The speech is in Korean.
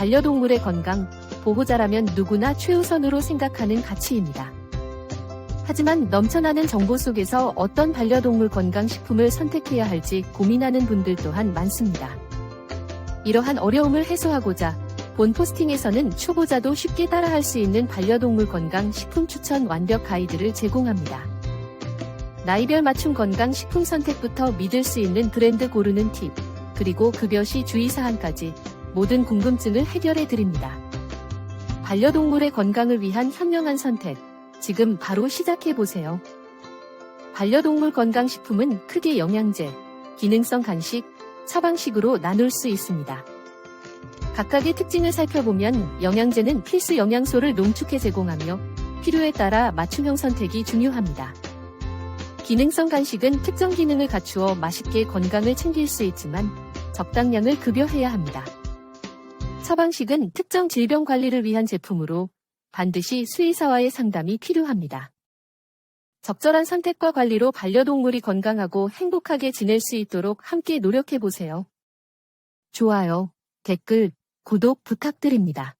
반려동물의 건강, 보호자라면 누구나 최우선으로 생각하는 가치입니다. 하지만 넘쳐나는 정보 속에서 어떤 반려동물 건강식품을 선택해야 할지 고민하는 분들 또한 많습니다. 이러한 어려움을 해소하고자 본 포스팅에서는 초보자도 쉽게 따라할 수 있는 반려동물 건강 식품 추천 완벽 가이드를 제공합니다. 나이별 맞춤 건강 식품 선택부터 믿을 수 있는 브랜드 고르는 팁, 그리고 급여 시 주의사항까지 모든 궁금증을 해결해 드립니다. 반려동물의 건강을 위한 현명한 선택, 지금 바로 시작해 보세요. 반려동물 건강식품은 크게 영양제, 기능성 간식, 처방식으로 나눌 수 있습니다. 각각의 특징을 살펴보면 영양제는 필수 영양소를 농축해 제공하며 필요에 따라 맞춤형 선택이 중요합니다. 기능성 간식은 특정 기능을 갖추어 맛있게 건강을 챙길 수 있지만 적당량을 급여해야 합니다. 처방식은 특정 질병 관리를 위한 제품으로 반드시 수의사와의 상담이 필요합니다. 적절한 선택과 관리로 반려동물이 건강하고 행복하게 지낼 수 있도록 함께 노력해 보세요. 좋아요, 댓글, 구독 부탁드립니다.